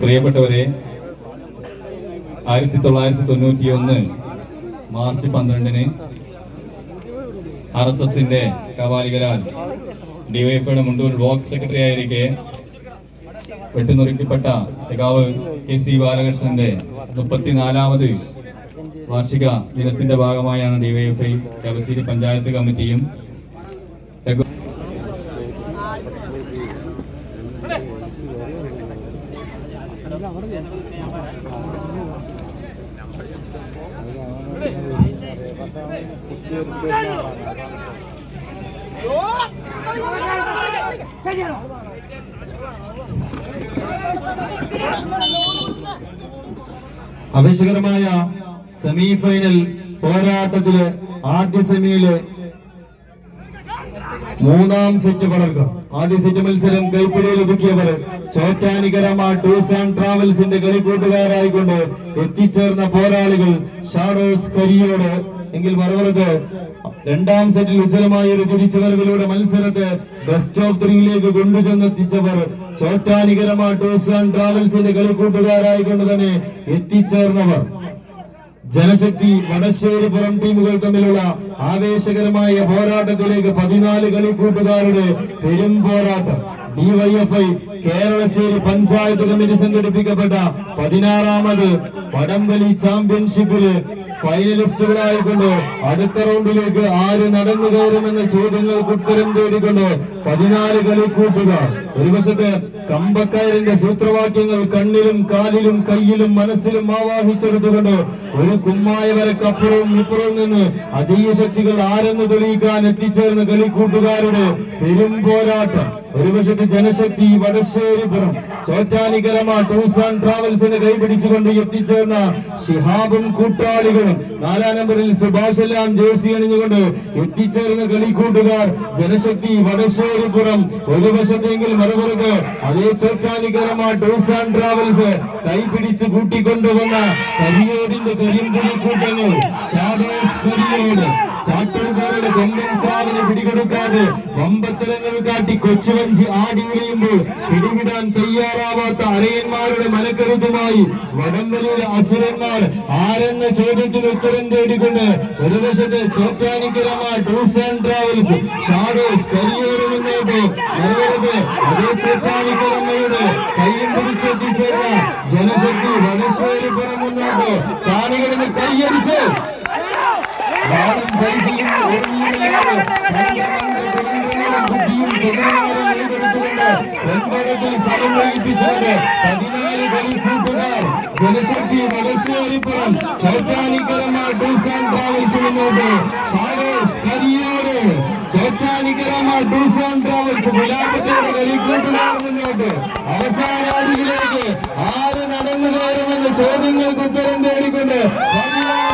പ്രിയപ്പെട്ടവരെ ആയിരത്തി തൊള്ളായിരത്തി തൊണ്ണൂറ്റി ഒന്ന് മാർച്ച് പന്ത്രണ്ടിന് ആർ എസ് എസിന്റെ കവാലികരാൽ ഡിവൈഎഫ്ഐയുടെ മുണ്ടൂർ ബ്ലോക്ക് സെക്രട്ടറി ആയിരിക്കെ വെട്ടിനുറുക്കപ്പെട്ട സഖാവ് കെ സി ബാലകൃഷ്ണന്റെ മുപ്പത്തിനാലാമത് വാർഷിക ദിനത്തിന്റെ ഭാഗമായാണ് ഡിവൈഎഫ്ഐ കവശ്ശേരി പഞ്ചായത്ത് കമ്മിറ്റിയും ആവേശകരമായ സെമി ഫൈനൽ പോരാട്ടത്തിൽ ആദ്യ സെമിയിൽ മൂന്നാം സെറ്റ് പടർക്കം ആദ്യ സെറ്റ് മത്സരം കൈപ്പിടിയിൽ ഒതുക്കിയവർ ചോറ്റാനികരമ ടൂസ് ആൻഡ് ട്രാവൽസിന്റെ കളിക്കൂട്ടുകാരായിക്കൊണ്ട് എത്തിച്ചേർന്ന പോരാളികൾ ഷാഡോസ് കരിയോട്. എങ്കിൽ മറുപടി രണ്ടാം സെറ്റിൽ ഉജ്ജ്വലമായ ഒരു തിരിച്ചുവരവിലൂടെ മത്സരത്തെ ബെസ്റ്റ് ഓഫ് ത്രീയിലേക്ക് കൊണ്ടുചെന്നെത്തിച്ചവർ ചോറ്റാനികരമ ടൂസ് ആൻഡ് ട്രാവൽസിന്റെ കളിക്കൂട്ടുകാരായിക്കൊണ്ട് തന്നെ എത്തിച്ചേർന്നവർ. ജനശക്തി വടശ്ശേരി പുറം ടീമുകൾ തമ്മിലുള്ള ആവേശകരമായ പോരാട്ടത്തിലേക്ക് പതിനാല് കളിക്കൂട്ടുകാരുടെ പെരും പോരാട്ടം. ഡിവൈഎഫ്ഐ കേരളശ്ശേരി പഞ്ചായത്ത് കമ്മിറ്റി സംഘടിപ്പിക്കപ്പെട്ട പതിനാറാമത് വടംവലി ചാമ്പ്യൻഷിപ്പിൽ ഫൈനലിസ്റ്റുകളായിക്കൊണ്ട് അടുത്ത റൗണ്ടിലേക്ക് ആര് നടന്നു കയറുമെന്ന ചോദ്യങ്ങൾക്ക് ഉത്തരം തേടിക്കൊണ്ട് പതിനാല് കളിക്കൂട്ടുകാർ. ഒരു വശത്ത് കമ്പക്കാരന്റെ സൂത്രവാക്യങ്ങൾ കണ്ണിലും കാലിലും കയ്യിലും മനസ്സിലും ആവാഹിച്ചെടുത്തുകൊണ്ട് ഒരു കുമ്മായ വരക്കപ്പുറവും ഇപ്പുറവും നിന്ന് അജയ്യ ശക്തികൾ ആരെന്ന് തെളിയിക്കാൻ എത്തിച്ചേർന്ന കളിക്കൂട്ടുകാരുടെ പെരും പോരാട്ടം. ഒരു വശത്ത് ജനശക്തി വടശ്ശേരിപുറം ചോറ്റാനികരമ ടൂർസ് ആൻഡ് ട്രാവൽസിനെ കൈപിടിച്ചുകൊണ്ട് എത്തിച്ചേർന്ന ഷിഹാബും കൂട്ടാളികളും. നാലാം നമ്പറിൽ സുഭാഷ് എല്ലാം ജേഴ്സി അണിഞ്ഞുകൊണ്ട് എത്തിച്ചേർന്ന കളിക്കൂട്ടുകാർ ജനശക്തി വടശ്ശേരിപുറം. ഒരു വശത്തെങ്കിൽ മറുപുറത്ത് അതേ ചോറ്റാനികരമ ടൂർസ് ആൻഡ് ട്രാവൽസ് കൈപിടിച്ച് കൂട്ടിക്കൊണ്ടുവന്ന കരിയോടിന്റെ കരിമ്പുടി കൂട്ടങ്ങൾ ഷാഡോസ് കരിയോട് കൊല്ലം പിടികൊടുക്കാതെ വമ്പത്തരങ്ങൾ കാട്ടി കൊച്ചുവഞ്ചി ആടി ഉളിയുമ്പോൾ പിടിവിടാൻ തയ്യാറാവാത്ത അരയന്മാരുടെ മനക്കരുതുമായി വടംവലിയിലെ അസുരന്മാർ ആരെന്ന ചോദ്യത്തിന് ഉത്തരം തേടിക്കൊണ്ട് ഒരു വശത്ത് ചോറ്റാനിക്കരമായ ടൂർസ് ആൻഡ് ട്രാവൽസ് ഷാഡോസ് കരിയോട് മുന്നോട്ട് മറുപടി അതേ ചോറ്റാനിക്കരമ്മയുടെ കൈയും പിടിച്ചെത്തിച്ചേർന്ന ജനശക്തി വടശ്ശേരിപ്പുറം മുന്നോട്ട് കാണികളിന് കൈയടിച്ച് സമം വഹിപ്പിച്ചുകൊണ്ട് പതിനാല് കളിക്കൂട്ടുകാർ Janashakthi Vadasseripuram Chottanikkaramma tours and travels മുന്നോട്ട് ഷാഡോസ് കരിയോട് ചോറ്റാനിക്കരമ്മ ടൂർസ് ആൻഡ് ട്രാവൽസ് ഗുലാബത്തോടെ കളിക്കൂട്ടുകാർ മുന്നോട്ട് അവസാന അടിയിലേക്ക് ആര് നടന്നു കയറുമെന്ന ചോദ്യങ്ങൾക്ക് ഉത്തരം തേടിക്കൊണ്ട് പതിനാല്